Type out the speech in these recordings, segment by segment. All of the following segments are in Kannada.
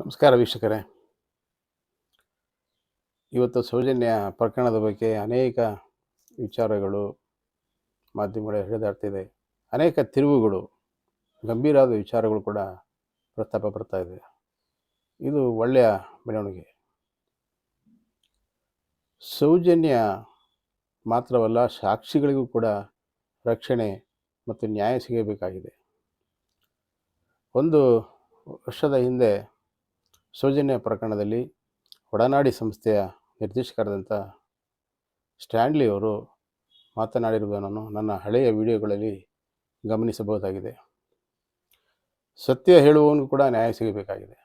ನಮಸ್ಕಾರ ವೀಕ್ಷಕರೇ. ಇವತ್ತು ಸೌಜನ್ಯ ಪ್ರಕರಣದ ಬಗ್ಗೆ ಅನೇಕ ವಿಚಾರಗಳು ಮಾಧ್ಯಮಗಳು ಹರಿದಾಡ್ತಿದೆ ಅನೇಕ ತಿರುವುಗಳು, ಗಂಭೀರವಾದ ವಿಚಾರಗಳು ಕೂಡ ಪ್ರಸ್ತಾಪ ಬರ್ತಾ ಇದೆ. ಇದು ಒಳ್ಳೆಯ ಬೆಳವಣಿಗೆ. ಸೌಜನ್ಯ ಮಾತ್ರವಲ್ಲ, ಸಾಕ್ಷಿಗಳಿಗೂ ಕೂಡ ರಕ್ಷಣೆ ಮತ್ತು ನ್ಯಾಯ ಸಿಗಬೇಕಾಗಿದೆ. ಒಂದು ವರ್ಷದ ಹಿಂದೆ ಸೌಜನ್ಯ ಪ್ರಕರಣದಲ್ಲಿ ಒಡನಾಡಿ ಸಂಸ್ಥೆಯ ನಿರ್ದೇಶಕರಾದಂಥ ಸ್ಟ್ಯಾನ್ಲಿ ಅವರು ಮಾತನಾಡಿರುವುದನ್ನು ನನ್ನ ಹಳೆಯ ವಿಡಿಯೋಗಳಲ್ಲಿ ಗಮನಿಸಬಹುದಾಗಿದೆ. ಸತ್ಯ ಹೇಳುವವನು ಕೂಡ ನ್ಯಾಯ ಸಿಗಬೇಕಾಗಿದೆ.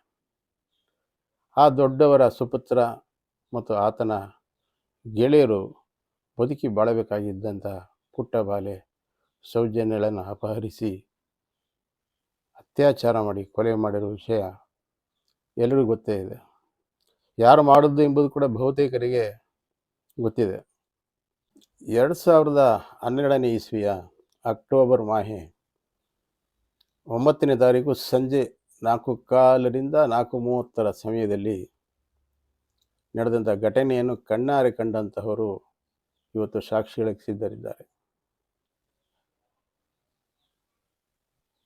ಆ ದೊಡ್ಡವರ ಸುಪುತ್ರ ಮತ್ತು ಆತನ ಗೆಳೆಯರು ಬದುಕಿ ಬಾಳಬೇಕಾಗಿದ್ದಂಥ ಪುಟ್ಟ ಬಾಲೆ ಸೌಜನ್ಯಗಳನ್ನು ಅಪಹರಿಸಿ ಅತ್ಯಾಚಾರ ಮಾಡಿ ಕೊಲೆ ಮಾಡಿರುವ ವಿಷಯ ಎಲ್ಲರಿಗೂ ಗೊತ್ತೇ ಇದೆ. ಯಾರು ಮಾಡಿದ್ದು ಎಂಬುದು ಕೂಡ ಬಹುತೇಕರಿಗೆ ಗೊತ್ತಿದೆ. ಎರಡು ಸಾವಿರದ ಹನ್ನೆರಡನೇ ಇಸ್ವಿಯ ಅಕ್ಟೋಬರ್ ಮಾಹೆ ಒಂಬತ್ತನೇ ತಾರೀಕು ಸಂಜೆ ನಾಲ್ಕು ಕಾಲರಿಂದ ನಾಲ್ಕು ಮೂವತ್ತರ ಸಮಯದಲ್ಲಿ ನಡೆದಂಥ ಘಟನೆಯನ್ನು ಕಣ್ಣಾರೆ ಕಂಡಂತಹವರು ಇವತ್ತು ಸಾಕ್ಷಿಗಳಿಗೆ ಸಿದ್ಧರಿದ್ದಾರೆ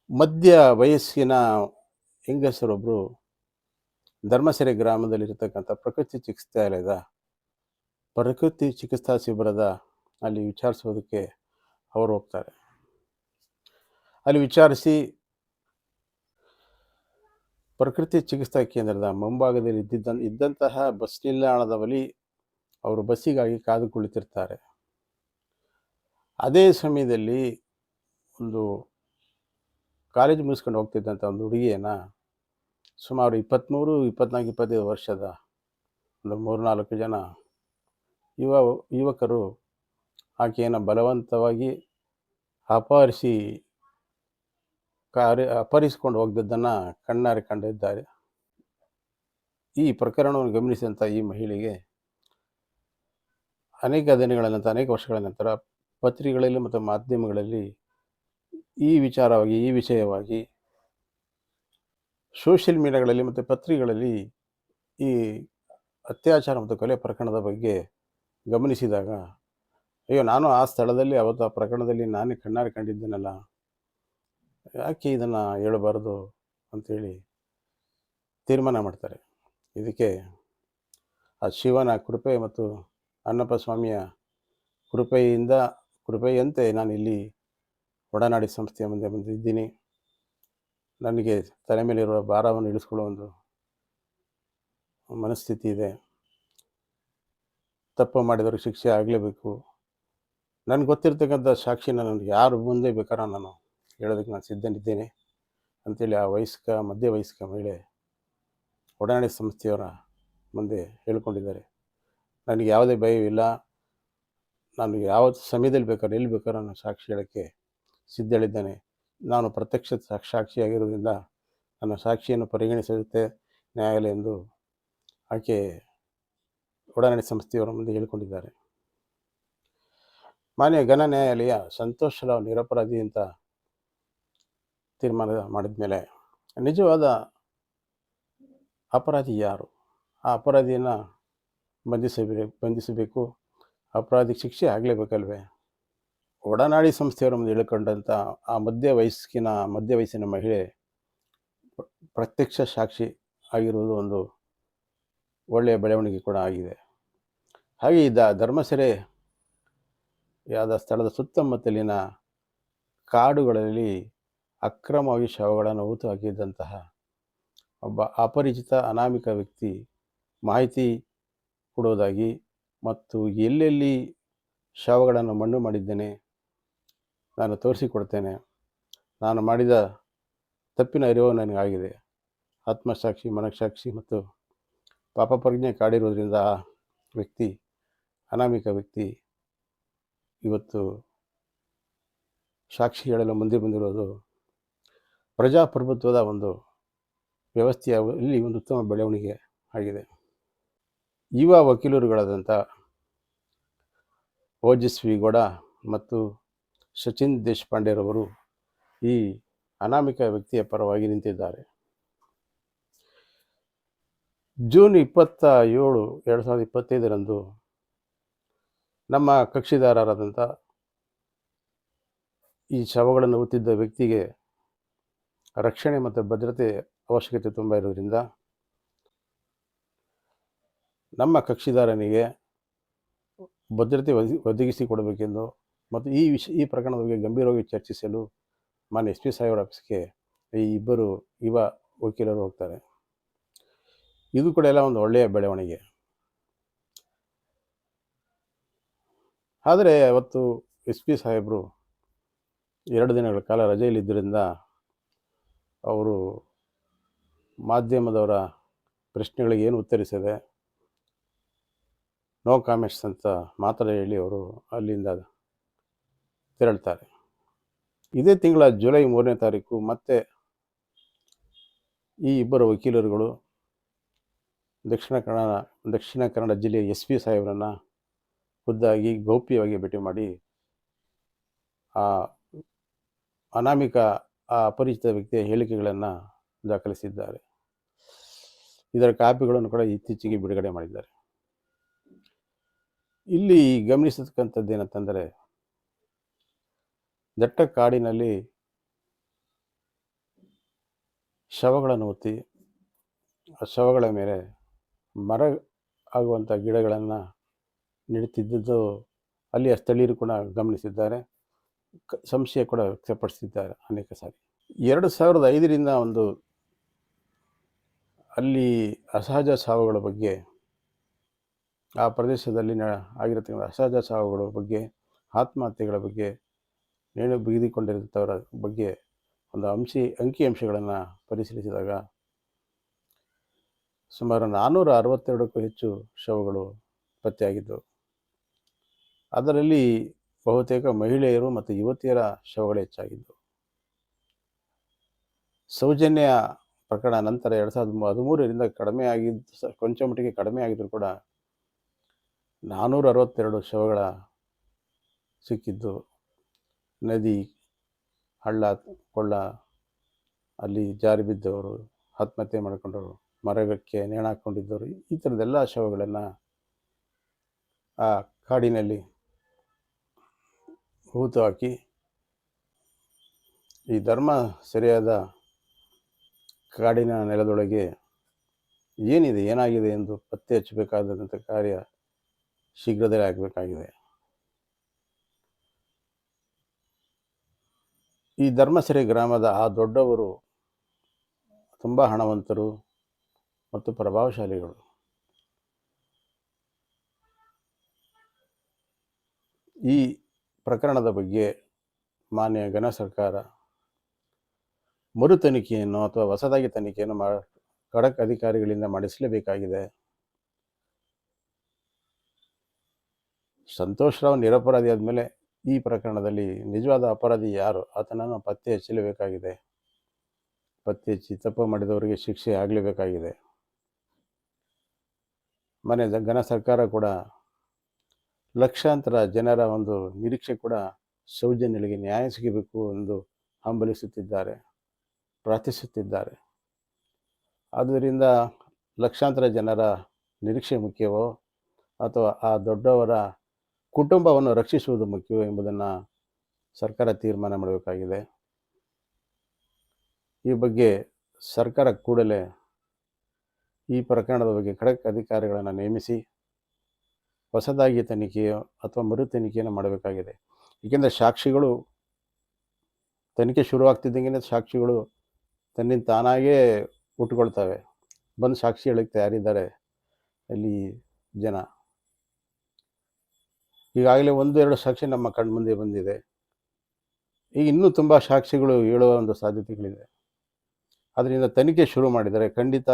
ಮಧ್ಯ ವಯಸ್ಸಿನ ಹೆಂಗಸರೊಬ್ಬರು ಧರ್ಮಸೆರೆ ಗ್ರಾಮದಲ್ಲಿರ್ತಕ್ಕಂಥ ಪ್ರಕೃತಿ ಚಿಕಿತ್ಸಾಲಯದ ಪ್ರಕೃತಿ ಚಿಕಿತ್ಸಾ ಶಿಬಿರದ ಅಲ್ಲಿ ವಿಚಾರಿಸೋದಕ್ಕೆ ಅವರು ಹೋಗ್ತಾರೆ. ಅಲ್ಲಿ ವಿಚಾರಿಸಿ ಪ್ರಕೃತಿ ಚಿಕಿತ್ಸಾ ಕೇಂದ್ರದ ಮುಂಭಾಗದಲ್ಲಿ ಇದ್ದಿದ್ದ, ಇದ್ದಂತಹ ಬಸ್ ನಿಲ್ದಾಣದ ಬಳಿ ಅವರು ಬಸ್ಸಿಗಾಗಿ ಕಾದು ಕುಳಿತಿರ್ತಾರೆ. ಅದೇ ಸಮಯದಲ್ಲಿ ಒಂದು ಕಾಲೇಜ್ ಮುಗಿಸ್ಕೊಂಡು ಹೋಗ್ತಿದ್ದಂಥ ಒಂದು ಹುಡುಗಿಯನ್ನು ಸುಮಾರು ಇಪ್ಪತ್ತ್ಮೂರು, ಇಪ್ಪತ್ನಾಲ್ಕು, ಇಪ್ಪತ್ತೈದು ವರ್ಷದ ಒಂದು ಮೂರು ನಾಲ್ಕು ಜನ ಯುವ, ಯುವಕರು ಆಕೆಯನ್ನು ಬಲವಂತವಾಗಿ ಅಪಹರಿಸಿ ಕಾರ್ಯ, ಅಪಹರಿಸಿಕೊಂಡು ಹೋಗಿದ್ದನ್ನು ಕಣ್ಣಾರೆ ಕಂಡಿದ್ದಾರೆ. ಈ ಪ್ರಕರಣವನ್ನು ಗಮನಿಸಿದಂಥ ಈ ಮಹಿಳೆಗೆ ಅನೇಕ ದಿನಗಳ ನಂತರ, ಅನೇಕ ವರ್ಷಗಳ ನಂತರ ಪತ್ರಿಕೆಗಳಲ್ಲಿ ಮತ್ತು ಮಾಧ್ಯಮಗಳಲ್ಲಿ ಈ ವಿಚಾರವಾಗಿ, ಈ ವಿಷಯವಾಗಿ ಸೋಷಿಯಲ್ ಮೀಡಿಯಾಗಳಲ್ಲಿ ಮತ್ತು ಪತ್ರಿಕೆಗಳಲ್ಲಿ ಈ ಅತ್ಯಾಚಾರ ಮತ್ತು ಕೊಲೆ ಪ್ರಕರಣದ ಬಗ್ಗೆ ಗಮನಿಸಿದಾಗ, ಅಯ್ಯೋ ನಾನು ಆ ಸ್ಥಳದಲ್ಲಿ ಅವತ್ತು ಆ ಪ್ರಕರಣದಲ್ಲಿ ನಾನೇ ಕಣ್ಣಾರೆ ಕಂಡಿದ್ದೇನಲ್ಲ, ಯಾಕೆ ಇದನ್ನು ಹೇಳಬಾರ್ದು ಅಂಥೇಳಿ ತೀರ್ಮಾನ ಮಾಡ್ತಾರೆ. ಇದಕ್ಕೆ ಆ ಶಿವನ ಕೃಪೆ ಮತ್ತು ಅಣ್ಣಪ್ಪ ಸ್ವಾಮಿಯ ಕೃಪೆಯಿಂದ, ಕೃಪೆಯಂತೆ ನಾನು ಇಲ್ಲಿ ಒಡನಾಡಿ ಸಂಸ್ಥೆಯ ಮುಂದೆ ಬಂದಿದ್ದೀನಿ. ನನಗೆ ತಲೆ ಮೇಲಿರುವ ಭಾರವನ್ನು ಇಳಿಸ್ಕೊಳ್ಳೋ ಒಂದು ಮನಸ್ಥಿತಿ ಇದೆ. ತಪ್ಪು ಮಾಡಿದವ್ರಿಗೆ ಶಿಕ್ಷೆ ಆಗಲೇಬೇಕು. ನನಗೆ ಗೊತ್ತಿರ್ತಕ್ಕಂಥ ಸಾಕ್ಷಿನ ನನಗೆ ಯಾರು ಮುಂದೆ ಬೇಕಾರ ನಾನು ಹೇಳೋದಕ್ಕೆ ನಾನು ಸಿದ್ಧನಿದ್ದೇನೆ ಅಂಥೇಳಿ ಆ ವಯಸ್ಕ ಮಧ್ಯ ವಯಸ್ಕ ಮಹಿಳೆ ಒಡನಾಡಿ ಸಂಸ್ಥೆಯವರ ಮುಂದೆ ಹೇಳ್ಕೊಂಡಿದ್ದಾರೆ. ನನಗೆ ಯಾವುದೇ ಭಯವಿಲ್ಲ ನಾನು ಯಾವ ಸಮಯದಲ್ಲಿ ಬೇಕಾದ್ರೆ ಎಲ್ಲಿ ಬೇಕಾದ್ರೆ ನಾನು ಸಾಕ್ಷಿ ಹೇಳೋಕ್ಕೆ ಸಿದ್ಧ ಹೇಳಿದ್ದೇನೆ ನಾನು ಪ್ರತ್ಯಕ್ಷ ಸಾಕ್ಷಿಯಾಗಿರುವುದರಿಂದ ನನ್ನ ಸಾಕ್ಷಿಯನ್ನು ಪರಿಗಣಿಸಿರುತ್ತೆ ನ್ಯಾಯಾಲಯ ಎಂದು ಆಕೆ ಒಡನಾಡಿ ಸಂಸ್ಥೆಯವರ ಮುಂದೆ ಹೇಳಿಕೊಂಡಿದ್ದಾರೆ. ಮಾನ್ಯ ಘನ ನ್ಯಾಯಾಲಯ ಸಂತೋಷ್ ರಾವ್ ನಿರಪರಾಧಿ ಅಂತ ತೀರ್ಮಾನ ಮಾಡಿದ ಮೇಲೆ ನಿಜವಾದ ಅಪರಾಧಿ ಯಾರು? ಆ ಅಪರಾಧಿಯನ್ನು ಬಂಧಿಸಬೇಕು ಬಂಧಿಸಬೇಕು. ಅಪರಾಧಿ ಶಿಕ್ಷೆ ಆಗಲೇಬೇಕಲ್ವೇ? ಒಡನಾಡಿ ಸಂಸ್ಥೆಯವರ ಮುಂದೆ ಹೇಳಿಕೊಂಡಂಥ ಆ ಮಧ್ಯ ವಯಸ್ಸಿನ ಮಧ್ಯ ವಯಸ್ಸಿನ ಮಹಿಳೆ ಪ್ರ- ಪ್ರತ್ಯಕ್ಷ ಸಾಕ್ಷಿ ಆಗಿರುವುದು ಒಂದು ಒಳ್ಳೆಯ ಬೆಳವಣಿಗೆ ಕೂಡ ಆಗಿದೆ. ಹಾಗೆ ಇದ್ದ ಧರ್ಮಸೆರೆ ಯಾದ ಸ್ಥಳದ ಸುತ್ತಮುತ್ತಲಿನ ಕಾಡುಗಳಲ್ಲಿ ಅಕ್ರಮವಾಗಿ ಶವಗಳನ್ನು ಹೂತು ಹಾಕಿದ್ದಂತಹ ಒಬ್ಬ ಅಪರಿಚಿತ ಅನಾಮಿಕ ವ್ಯಕ್ತಿ ಮಾಹಿತಿ ಕೊಡೋದಾಗಿ ಮತ್ತು ಎಲ್ಲೆಲ್ಲಿ ಶವಗಳನ್ನು ಮಣ್ಣು ಮಾಡಿದ್ದೇನೆ ನಾನು ತೋರಿಸಿಕೊಡ್ತೇನೆ. ನಾನು ಮಾಡಿದ ತಪ್ಪಿನ ಅರಿವು ನನಗಾಗಿದೆ. ಆತ್ಮಸಾಕ್ಷಿ, ಮನಸ್ಸಾಕ್ಷಿ ಮತ್ತು ಪಾಪ ಪ್ರಜ್ಞೆ ಕಾಡಿರೋದ್ರಿಂದ ಆ ವ್ಯಕ್ತಿ, ಅನಾಮಿಕ ವ್ಯಕ್ತಿ ಇವತ್ತು ಸಾಕ್ಷಿ ಹೇಳಲು ಮುಂದೆ ಬಂದಿರೋದು ಪ್ರಜಾಪ್ರಭುತ್ವದ ಒಂದು ವ್ಯವಸ್ಥೆಯ ಇಲ್ಲಿ ಒಂದು ಉತ್ತಮ ಬೆಳವಣಿಗೆ ಆಗಿದೆ. ಯುವ ವಕೀಲರುಗಳಾದಂಥ ಓಜಸ್ವಿ ಗೌಡ ಮತ್ತು ಸಚಿನ್ ದೇಶಪಾಂಡೆರವರು ಈ ಅನಾಮಿಕ ವ್ಯಕ್ತಿಯ ಪರವಾಗಿ ನಿಂತಿದ್ದಾರೆ. ಜೂನ್ ಇಪ್ಪತ್ತ ಏಳು ಎರಡು ಸಾವಿರದ ಇಪ್ಪತ್ತೈದರಂದು ನಮ್ಮ ಕಕ್ಷಿದಾರರಾದಂಥ ಈ ಶವಗಳನ್ನು ಹೊತ್ತಿದ್ದ ವ್ಯಕ್ತಿಗೆ ರಕ್ಷಣೆ ಮತ್ತು ಭದ್ರತೆ ಅವಶ್ಯಕತೆ ತುಂಬ ಇರೋದ್ರಿಂದ ನಮ್ಮ ಕಕ್ಷಿದಾರನಿಗೆ ಭದ್ರತೆ ಒದಗಿ ಒದಗಿಸಿಕೊಡಬೇಕೆಂದು ಮತ್ತು ಈ ವಿಷ, ಈ ಪ್ರಕರಣದ ಬಗ್ಗೆ ಗಂಭೀರವಾಗಿ ಚರ್ಚಿಸಲು ಮಾನ್ಯ ಎಸ್ ಪಿ ಸಾಹೇಬರ ಆಫೀಸ್ಗೆ ಈ ಇಬ್ಬರು ಯುವ ವಕೀಲರು ಹೋಗ್ತಾರೆ. ಇದು ಕೂಡ ಎಲ್ಲ ಒಂದು ಒಳ್ಳೆಯ ಬೆಳವಣಿಗೆ. ಆದರೆ ಅವತ್ತು ಎಸ್ ಪಿ ಸಾಹೇಬರು ಎರಡು ದಿನಗಳ ಕಾಲ ರಜೆಯಲ್ಲಿದ್ದರಿಂದ ಅವರು ಮಾಧ್ಯಮದವರ ಪ್ರಶ್ನೆಗಳಿಗೆ ಏನು ಉತ್ತರಿಸಿದೆ, ನೋ ಕಾಮೆಂಟ್ಸ್ ಅಂತ ಮಾತ್ರ ಹೇಳಿ ಅವರು ಅಲ್ಲಿಂದ ತೆರಳ್ತಾರೆ. ಇದೇ ತಿಂಗಳ ಜುಲೈ ಮೂರನೇ ತಾರೀಕು ಮತ್ತೆ ಈ ಇಬ್ಬರು ವಕೀಲರುಗಳು ದಕ್ಷಿಣ ಕನ್ನಡ ದಕ್ಷಿಣ ಕನ್ನಡ ಜಿಲ್ಲೆಯ ಎಸ್ ಪಿ ಸಾಹೇಬರನ್ನು ಖುದ್ದಾಗಿ ಗೌಪ್ಯವಾಗಿ ಭೇಟಿ ಮಾಡಿ ಆ ಅನಾಮಿಕ, ಆ ಅಪರಿಚಿತ ವ್ಯಕ್ತಿಯ ಹೇಳಿಕೆಗಳನ್ನು ದಾಖಲಿಸಿದ್ದಾರೆ. ಇದರ ಕಾಪಿಗಳನ್ನು ಕೂಡ ಇತ್ತೀಚೆಗೆ ಬಿಡುಗಡೆ ಮಾಡಿದ್ದಾರೆ. ಇಲ್ಲಿ ಗಮನಿಸತಕ್ಕಂಥದ್ದು ಏನಂತಂದರೆ ದಟ್ಟ ಕಾಡಿನಲ್ಲಿ ಶವಗಳನ್ನು ಒತ್ತಿ, ಆ ಶವಗಳ ಮೇಲೆ ಮರ ಆಗುವಂಥ ಗಿಡಗಳನ್ನು ನೆಡುತ್ತಿದ್ದದ್ದು ಅಲ್ಲಿಯ ಸ್ಥಳೀಯರು ಕೂಡ ಗಮನಿಸಿದ್ದಾರೆ. ಸಂಶಯ ಕೂಡ ವ್ಯಕ್ತಪಡಿಸಿದ್ದಾರೆ ಅನೇಕ ಸಾರಿ. ಎರಡು ಸಾವಿರದ ಐದರಿಂದ ಒಂದು ಅಲ್ಲಿ ಅಸಹಜ ಸಾವುಗಳ ಬಗ್ಗೆ, ಆ ಪ್ರದೇಶದಲ್ಲಿ ಆಗಿರತಕ್ಕಂಥ ಅಸಹಜ ಸಾವುಗಳ ಬಗ್ಗೆ, ಆತ್ಮಹತ್ಯೆಗಳ ಬಗ್ಗೆ ನೇಣು ಬಿಗಿದುಕೊಂಡಿರುತ್ತವರ ಬಗ್ಗೆ ಒಂದು ಅಂಶಿ ಅಂಕಿಅಂಶಗಳನ್ನು ಪರಿಶೀಲಿಸಿದಾಗ ಸುಮಾರು ನಾನ್ನೂರ ಅರವತ್ತೆರಡಕ್ಕೂ ಹೆಚ್ಚು ಶವಗಳು ಪತ್ತೆಯಾಗಿದ್ದವು. ಅದರಲ್ಲಿ ಬಹುತೇಕ ಮಹಿಳೆಯರು ಮತ್ತು ಯುವತಿಯರ ಶವಗಳು ಹೆಚ್ಚಾಗಿದ್ದವು. ಸೌಜನ್ಯ ಪ್ರಕರಣ ನಂತರ ಎರಡು ಸಾವಿರದ ಹದಿಮೂರರಿಂದ ಕಡಿಮೆ ಆಗಿದ್ದು ಕೊಂಚ ಮಟ್ಟಿಗೆ ಕಡಿಮೆ ಆಗಿದ್ದರೂ ಕೂಡ ನಾನ್ನೂರ ಅರವತ್ತೆರಡು ಶವಗಳ ಸಿಕ್ಕಿದ್ದು. ನದಿ ಹಳ್ಳ ಕೊಳ್ಳ ಅಲ್ಲಿ ಜಾರಿ ಬಿದ್ದವರು, ಆತ್ಮಹತ್ಯೆ ಮಾಡಿಕೊಂಡವರು, ಮರಗಕ್ಕೆ ನೇಣಾಕೊಂಡಿದ್ದವರು ಈ ಥರದ್ದೆಲ್ಲ ಶವಗಳನ್ನು ಆ ಕಾಡಿನಲ್ಲಿ ಹೂತು ಹಾಕಿ ಈ ಧರ್ಮ ಸರಿಯಾದ ಕಾಡಿನ ನೆಲದೊಳಗೆ ಏನಿದೆ, ಏನಾಗಿದೆ ಎಂದು ಪತ್ತೆ ಹಚ್ಚಬೇಕಾದಂಥ ಕಾರ್ಯ ಶೀಘ್ರದಲ್ಲೇ ಆಗಬೇಕಾಗಿದೆ. ಈ ಧರ್ಮಸಿರಿ ಗ್ರಾಮದ ಆ ದೊಡ್ಡವರು ತುಂಬ ಹಣವಂತರು ಮತ್ತು ಪ್ರಭಾವಶಾಲಿಗಳು. ಈ ಪ್ರಕರಣದ ಬಗ್ಗೆ ಮಾನ್ಯ ಘನ ಸರ್ಕಾರ ಮರು ತನಿಖೆಯನ್ನು ಅಥವಾ ಹೊಸದಾಗಿ ತನಿಖೆಯನ್ನು ಮಾ, ಖಡಕ್ ಅಧಿಕಾರಿಗಳಿಂದ ಮಾಡಿಸಲೇಬೇಕಾಗಿದೆ. ಸಂತೋಷ್ ರಾವ್ ನಿರಪರಾಧಿ ಆದಮೇಲೆ ಈ ಪ್ರಕರಣದಲ್ಲಿ ನಿಜವಾದ ಅಪರಾಧಿ ಯಾರು? ಆತನನ್ನು ಪತ್ತೆ ಹಚ್ಚಲೇಬೇಕಾಗಿದೆ. ಪತ್ತೆ ಹಚ್ಚಿ ತಪ್ಪು ಮಾಡಿದವರಿಗೆ ಶಿಕ್ಷೆ ಆಗಲೇಬೇಕಾಗಿದೆ. ಮನೆ ಘನ ಸರ್ಕಾರ ಕೂಡ ಲಕ್ಷಾಂತರ ಜನರ ಒಂದು ನಿರೀಕ್ಷೆ ಕೂಡ ಸೌಜನ್ಯಗಳಿಗೆ ನ್ಯಾಯ ಸಿಗಬೇಕು ಎಂದು ಹಂಬಲಿಸುತ್ತಿದ್ದಾರೆ, ಪ್ರಾರ್ಥಿಸುತ್ತಿದ್ದಾರೆ. ಆದ್ದರಿಂದ ಲಕ್ಷಾಂತರ ಜನರ ನಿರೀಕ್ಷೆ ಮುಖ್ಯವೋ? ಅಥವಾ ಆ ದೊಡ್ಡವರ ಕುಟುಂಬವನ್ನು ರಕ್ಷಿಸುವುದು ಮುಖ್ಯವೋ ಎಂಬುದನ್ನು ಸರ್ಕಾರ ತೀರ್ಮಾನ ಮಾಡಬೇಕಾಗಿದೆ. ಈ ಬಗ್ಗೆ ಸರ್ಕಾರ ಕೂಡಲೇ ಈ ಪ್ರಕರಣದ ಬಗ್ಗೆ ಖಡಕ್ ಅಧಿಕಾರಿಗಳನ್ನು ನೇಮಿಸಿ ಹೊಸದಾಗಿ ತನಿಖೆಯೋ ಅಥವಾ ಮರು ತನಿಖೆಯನ್ನು ಮಾಡಬೇಕಾಗಿದೆ. ಏಕೆಂದರೆ ಸಾಕ್ಷಿಗಳು ತನಿಖೆ ಶುರುವಾಗ್ತಿದ್ದಂಗೆ ಸಾಕ್ಷಿಗಳು ತನ್ನಿಂದ ತಾನಾಗೇ ಹುಟ್ಟುಕೊಳ್ತವೆ ಬಂದು ಸಾಕ್ಷಿ ಹೇಳಕ್ಕೆ ತಯಾರಿದ್ದಾರೆ ಅಲ್ಲಿ ಜನ. ಈಗಾಗಲೇ ಒಂದು ಎರಡು ಸಾಕ್ಷಿ ನಮ್ಮ ಕಣ್ಮುಂದೆ ಬಂದಿದೆ. ಈಗ ಇನ್ನೂ ತುಂಬ ಸಾಕ್ಷಿಗಳು ಹೇಳುವ ಒಂದು ಸಾಧ್ಯತೆಗಳಿದೆ. ಅದರಿಂದ ತನಿಖೆ ಶುರು ಮಾಡಿದರೆ ಖಂಡಿತ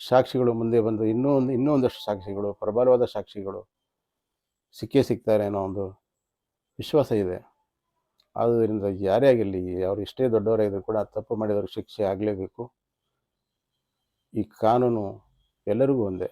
ಸಾಕ್ಷಿಗಳು ಮುಂದೆ ಬಂದು ಇನ್ನೂ ಒಂದು, ಇನ್ನೂ ಒಂದಷ್ಟು ಸಾಕ್ಷಿಗಳು, ಪ್ರಬಲವಾದ ಸಾಕ್ಷಿಗಳು ಸಿಕ್ಕೇ ಸಿಗ್ತಾರೆ ಅನ್ನೋ ಒಂದು ವಿಶ್ವಾಸ ಇದೆ. ಆದ್ದರಿಂದ ಯಾರೇ ಆಗಿರಲಿ ಅವರು ಎಷ್ಟೇ ದೊಡ್ಡವರಾಗಿದ್ದರೂ ಕೂಡ ತಪ್ಪು ಮಾಡಿದವರು ಶಿಕ್ಷೆ ಆಗಲೇಬೇಕು. ಈ ಕಾನೂನು ಎಲ್ಲರಿಗೂ ಒಂದೇ.